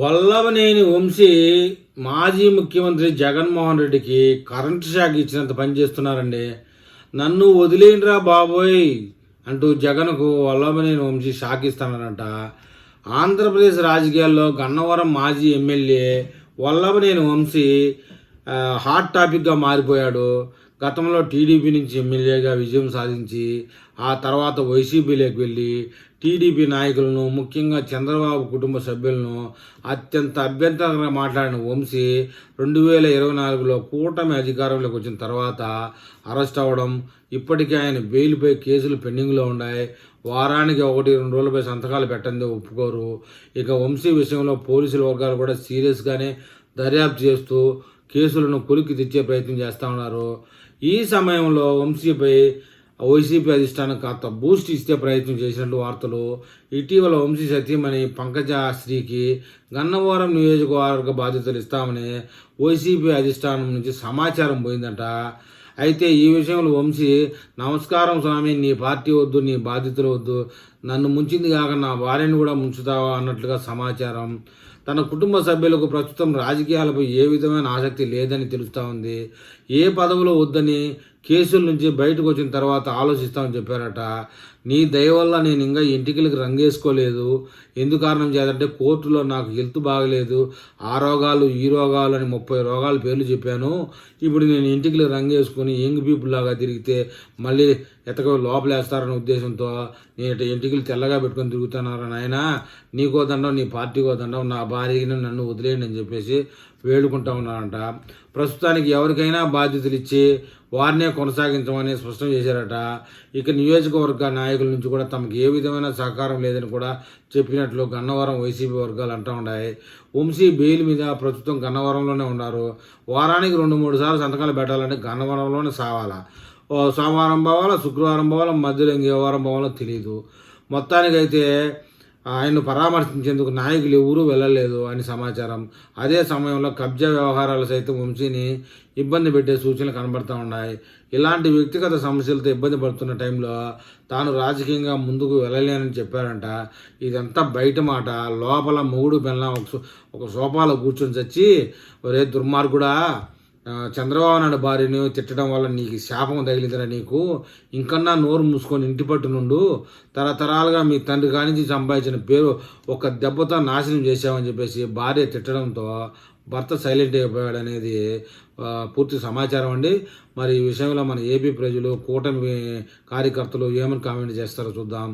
వల్లభనేని వంశీ మాజీ ముఖ్యమంత్రి జగన్మోహన్ రెడ్డికి కరెంటు షాక్ ఇచ్చినంత పని చేస్తున్నారండి. నన్ను వదిలేండిరా బాబోయ్ అంటూ జగన్కు వల్లభనేని వంశీ షాక్ ఇస్తున్నారంట ఆంధ్రప్రదేశ్ రాజకీయాల్లో గన్నవరం మాజీ ఎమ్మెల్యే వల్లభనేని వంశీ హాట్ టాపిక్గా మారిపోయాడు. గతంలో టీడీపీ నుంచి ఎమ్మెల్యేగా విజయం సాధించి ఆ తర్వాత వైసీపీలోకి వెళ్ళి టీడీపీ నాయకులను ముఖ్యంగా చంద్రబాబు కుటుంబ సభ్యులను అత్యంత అభ్యంతరంగా మాట్లాడిన వంశీ రెండు వేల ఇరవై నాలుగులో కూటమి అధికారంలోకి వచ్చిన తర్వాత అరెస్ట్ అవ్వడం ఇప్పటికే ఆయన బెయిల్పై కేసులు పెండింగ్లో ఉన్నాయి. వారానికి ఒకటి రెండు రోజులపై సంతకాలు పెట్టండి ఒప్పుకోరు. ఇక వంశీ విషయంలో పోలీసుల వర్గాలు కూడా సీరియస్గానే దర్యాప్తు చేస్తూ కేసులను కొలికి తెచ్చే ప్రయత్నం చేస్తూ ఉన్నారు. ఈ సమయంలో వంశీపై వైసీపీ అధిష్టానం కాస్త బూస్ట్ ఇచ్చే ప్రయత్నం చేసినట్టు వార్తలు. ఇటీవల వంశీ సతీమణి పంకజ శ్రీకి గన్నవరం నియోజకవర్గ బాధ్యతలు ఇస్తామని వైసీపీ అధిష్టానం నుంచి సమాచారం పోయిందంట. అయితే ఈ విషయంలో వంశీ నమస్కారం స్వామి నీ పార్టీ వద్దు నీ బాధ్యతలు వద్దు. నన్ను ముంచింది కాక నా భార్యను కూడా ముంచుతావా అన్నట్లుగా సమాచారం. తన కుటుంబ సభ్యులకు ప్రస్తుతం రాజకీయాలపై ఏ విధమైన ఆసక్తి లేదని తెలుస్తూ ఉంది. ఏ పదవిలో వద్దని కేసుల నుంచి బయటకు వచ్చిన తర్వాత ఆలోచిస్తామని చెప్పారట. నీ దయ వల్ల నేను ఇంకా ఇంటికిలకి రంగేసుకోలేదు ఎందు కారణం చేదంటే కోర్టులో నాకు హెల్త్ బాగలేదు. ఆ రోగాలు ఈ రోగాలు అని ముప్పై రోగాల పేర్లు చెప్పాను. ఇప్పుడు నేను ఇంటికి రంగేసుకొని యంగ్ పీపుల్ లాగా తిరిగితే మళ్ళీ ఎతక లోపలేస్తారనే ఉద్దేశంతో నేను ఇటు ఇంటికి తెల్లగా పెట్టుకొని తిరుగుతున్నారా నాయన? నీకో దండం నీ పార్టీకో దండం నా భార్యకి నన్ను వదిలేయండి అని చెప్పేసి వేడుకుంటా ఉన్నారంట. ప్రస్తుతానికి ఎవరికైనా బాధ్యతలు ఇచ్చి వారినే కొనసాగించమని స్పష్టం చేశారట. ఇక నియోజకవర్గ నాయకులు నుంచి కూడా తమకు ఏ విధమైన సహకారం లేదని కూడా చెప్పినట్లు గన్నవరం వైసీపీ వర్గాలు అంటూ ఉన్నాయి. వంశీ బెయిల్ మీద ప్రస్తుతం గన్నవరంలోనే ఉన్నారు. వారానికి రెండు మూడు సార్లు సంతకాలు పెట్టాలంటే గన్నవరంలోనే సావాలా? ఓ సోమవారం పోవాలా శుక్రవారం పోవాలా మధ్యలో ఇంకే వారం పోవాలో తెలియదు మొత్తానికైతే ఆయన్ను పరామర్శించేందుకు నాయకులు ఎవరూ వెళ్ళలేదు అని సమాచారం. అదే సమయంలో కబ్జా వ్యవహారాలు సైతం వంశీని ఇబ్బంది పెట్టే సూచనలు కనబడుతూ ఉన్నాయి. ఇలాంటి వ్యక్తిగత సమస్యలతో ఇబ్బంది పడుతున్న టైంలో తాను రాజకీయంగా ముందుకు వెళ్ళలేనని చెప్పారంట. ఇదంతా బయట మాట. లోపల మొగుడు పెళ్ళం ఒక సో- ఒక సోఫాలో కూర్చొని చచ్చి ఒరే దుర్మార్గుడా చంద్రబాబు నాయుడు భార్యను తిట్టడం వల్ల నీకు శాపం తగిలిందిరా నీకు. ఇంకన్నా నోరు మూసుకొని ఇంటి పట్టు నుండు తరతరాలుగా మీ తండ్రి కానించి సంపాదించిన పేరు ఒక దెబ్బతో నాశనం చేశామని చెప్పేసి భార్య తిట్టడంతో భర్త సైలెంట్ అయిపోయాడు అనేది పూర్తి సమాచారం అండి. మరి ఈ విషయంలో మన ఏపీ ప్రజలు కూటమి కార్యకర్తలు ఏమని కామెంట్ చేస్తారో చూద్దాం.